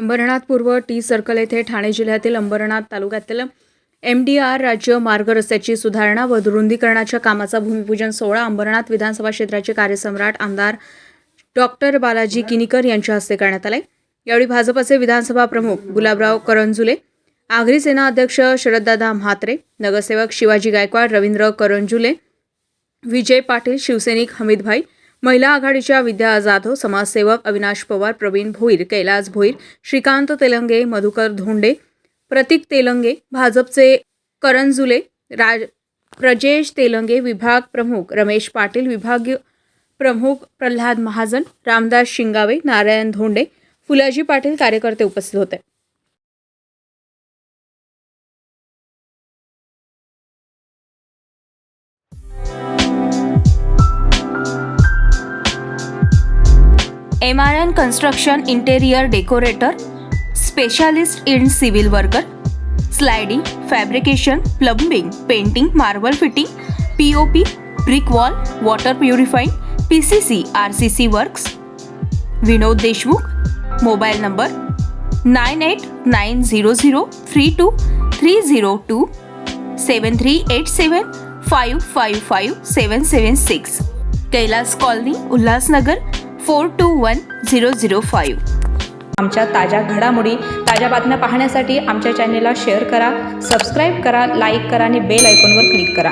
अंबरनाथ पूर्व T circle येथे ठाणे जिल्ह्यातील अंबरनाथ तालुक्यातील एम डी आर राज्य मार्ग रस्त्याची सुधारणा व रुंदीकरणाच्या कामाचा भूमिपूजन सोहळा अंबरनाथ विधानसभा क्षेत्राचे कार्यसम्राट आमदार डॉक्टर बालाजी किनीकर यांच्या हस्ते करण्यात आले. यावेळी भाजपचे विधानसभा प्रमुख गुलाबराव करंजुले आगरी सेना अध्यक्ष शरददादा म्हात्रे नगरसेवक शिवाजी गायकवाड रवींद्र करंजुले विजय पाटील शिवसैनिक हमीदभाई महिला आघाडीच्या विद्या जाधव समाजसेवक अविनाश पवार प्रवीण भोईर कैलास भोईर श्रीकांत तेलंगे मधुकर धोंडे प्रतीक तेलंगे भाजपचे करंजुले राज प्रजेश तेलंगे विभाग प्रमुख रमेश पाटील विभागीय प्रमुख प्रल्हाद महाजन रामदास शिंगावे नारायण धोंडे फुलाजी पाटील कार्यकर्ते उपस्थित होते. M R N construction interior decorator specialist in civil worker sliding fabrication plumbing painting marble fitting P O P brick wall water purifying P C C R C C works Vinod Deshmukh mobile number nine eight nine zero zero three two three zero two seven three eight seven five five five seven seven six Kailas colony Ulhasnagar four two one zero zero five. आमच्या ताज्या घडामोडी ताज्या बातम्या पाहण्यासाठी आमच्या चॅनेलला share करा subscribe करा लाईक करा आणि बेल आयकॉनवर क्लिक करा.